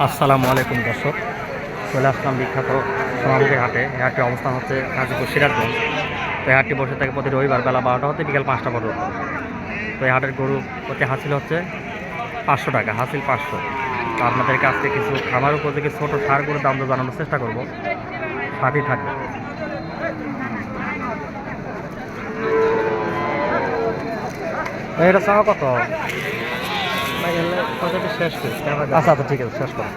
আসসালামু আলাইকুম, দর্শক। চলে আসলাম বিখ্যাত সোনামুখী হাটে। এই অবস্থান হচ্ছে গাজীপুর সিরাজগঞ্জ। তো এই হাটটি বসে থাকে প্রতি রবিবার বেলা বারোটা হতে বিকেল পাঁচটা পর্যন্ত। তো এই হাটের গরু প্রতি হাসিল হচ্ছে পাঁচশো টাকা, হাসিল পাঁচশো। তো আপনাদেরকে আজকে কিছু খামার উপযোগী ছোটো সার গরুর দাম জানানোর চেষ্টা করব। সাথেই থাকবে এটা চাওয়া কত? আচ্ছা আচ্ছা ঠিক আছে শেষ করো।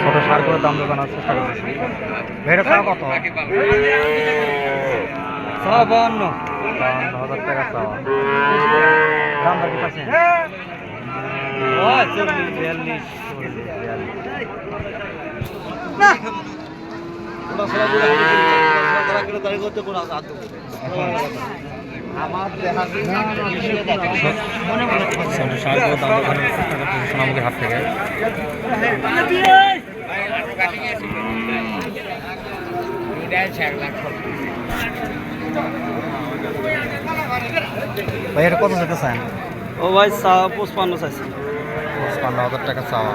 ছোট সার করে দাম দোকান আছে ভেড়ে চাওয়া কত? বাহান্ন বাহান্ন হাজার টাকা চাওয়া। দাম দর কি পাচ্ছেন চল্লিশ বিয়াল্লিশ থেকে ভাই এটা কত যেতে চান ও ভাই চা পঁচপান্ন চাইছি। পঞ্চান্ন হাজার টাকা চাওয়া।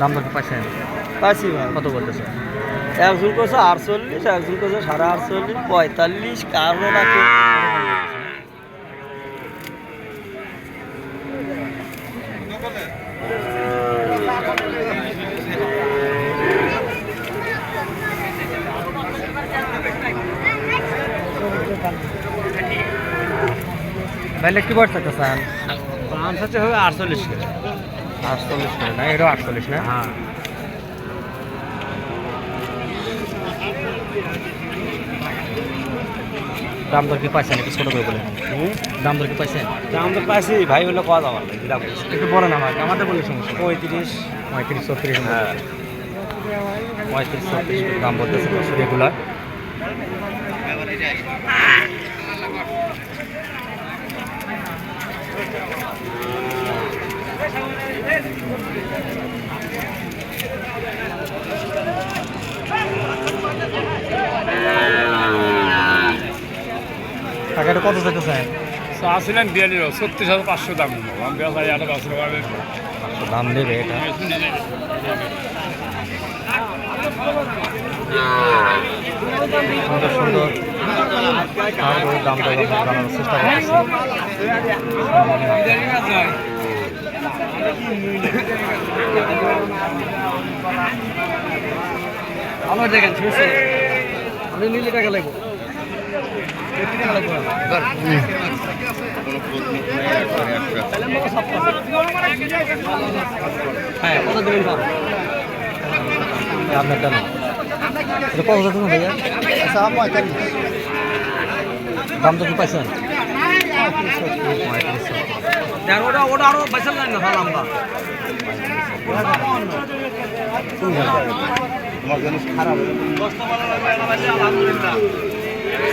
দাম দর পাইছেন? পাইছি ভাই। কত বলতেছে? একজন কছে আটচল্লিশ একজন কছে সাড়ে আটচল্লিশ পঁয়তাল্লিশ কারও নাকি? তাহলে কি বয়স থাকতে চান হচ্ছে হবে আটচল্লিশ। করে আটচল্লিশ করে না? এটাও আটচল্লিশ না? হ্যাঁ। দাম দর কি পাইছেন একটু ছোটো করে বলে দাম দর কি পাইছেন? দাম তো পাইছি ভাই বলে কথা বলে দিলাম একটু বলেন আমাকে আমাদের বলে সমস্যা। পঁয়ত্রিশ। পঁয়ত্রিশ ছত্রিশ। হ্যাঁ। পঁয়ত্রিশ ছত্রিশ দাম বলতেছে রেগুলার টাকাটা কত চাইতেছেন আসলেন বিয়াল্লিশ ছত্রিশ হাজার পাঁচশো দাম। নিল আমি আট পাঁচশো টাকা পাঁচশো দাম দেবে এটা? সুন্দর সুন্দর। তারপরে দাম জানানোর চেষ্টা করতেছি আমার দেখেন শুনছি আমি নিলে টাকা লাগবো হ্যাঁ কত দেবেন আপনার দাম এটা কত ভাইয়া আচ্ছা পঁয়তাল্লিশ দাম তো কি পাইছেন ওটা ওটা আরও লাগে না ভালো আমরা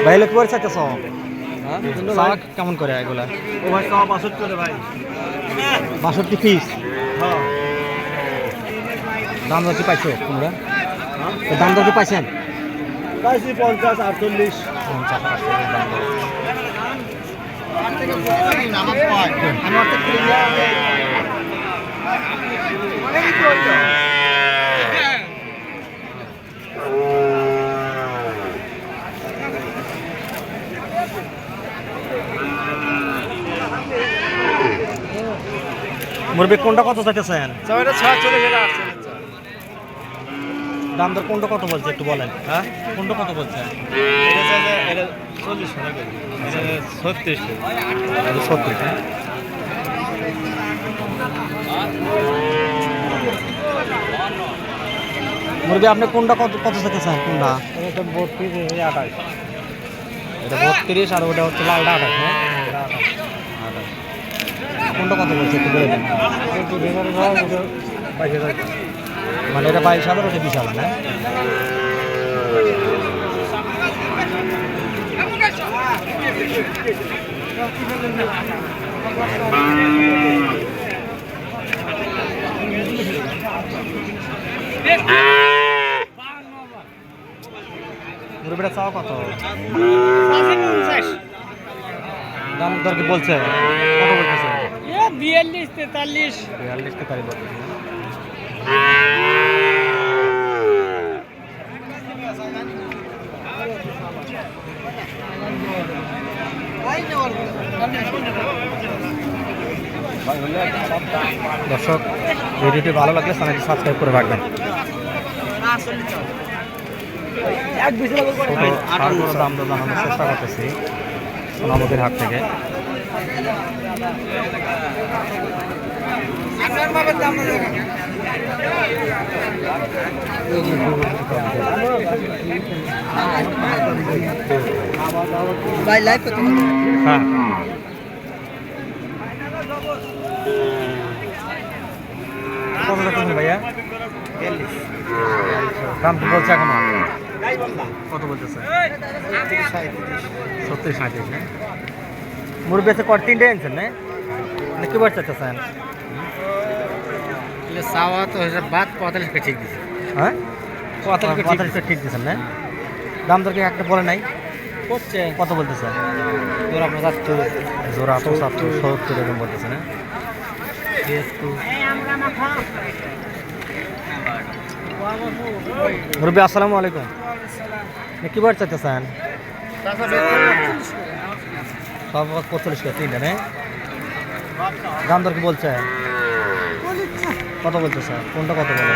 ভাই লোক করে চাইতেছ চাওয়া কেমন করে এগুলা? ও ভাই সব বাসত করে ভাই। বাষট্টি পিস হ্যাঁ। দাম দর কি পাইছো তোমরা? তো দাম দর কি পাইছেন? পাইছি পঞ্চাশ আটচল্লিশ। পঞ্চাশ আটচল্লিশ দাম দর মুরবি কোনটা কত চাইতেছেন? দাম দর কোনটা কত বলছে একটু বলেন। হ্যাঁ? কোনটা কত বলছে? এটা চল্লিশ ছত্রিশ সত্যি হ্যাঁ? আপনি কোনটা কত কত চাইতেছেন? কোনটা? এটা বত্রিশ আঠাশ। এটা বত্রিশ আর ওটা হচ্ছে লালটা আঠাশ হ্যাঁ? কোনটা কত বলছে একটু বলে দেন। মানে এটা বাইশ হাজার ওটা বিশ হাজার না? চাওয়া কত? দাম দর কি বলছে? কত বিয়াল্লিশ তেতাল্লিশ। বিয়াল্লিশ তেতাল্লিশ। দর্শক ভিডিওটি ভালো লাগলে চ্যানেলটি সাবস্ক্রাইব করে রাখবেন। ছোট দাম দর জানানোর চেষ্টা করতেছি সোনামতির হাট থেকে। ভাই লাইভ করতে হ্যাঁ। কত রাখছেন ভাইয়া দাম কি বলছে এখন কত বলতেছে সত্তর সাঁত্রিশ না মুরগি বেছে কট? তিনটে আনছেন না মানে কি বলতে চাচ্ছেন? চাওয়া তো হিসাব বাদ পঁয়তাল্লিশ কে ঠিক দিছে। হ্যাঁ? পঁয়তাল্লিশ ঠিক দিচ্ছেন না দাম দর কি একটা বলে নাই? করছে। কত বলতেছে? জোড়া পঁচাত্তর সত্তর এরকম বলতেছে না মুরব্বী আসসালামু আলাইকুম। আপনি কি বার চাইতেছেন সব পঁয়তাল্লিশ কে তিনটা, নেই? দাম দর কি বলছে? কত বলতেছে কোনটা কত বলে?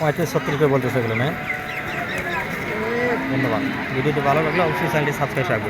পঁয়ত্রিশ সত্তর করে বলতেছে এগুলো, নেই? ধন্যবাদ। ভিডিওটি ভালো লাগলে অবশ্যই চ্যানেলটি সাবস্ক্রাইব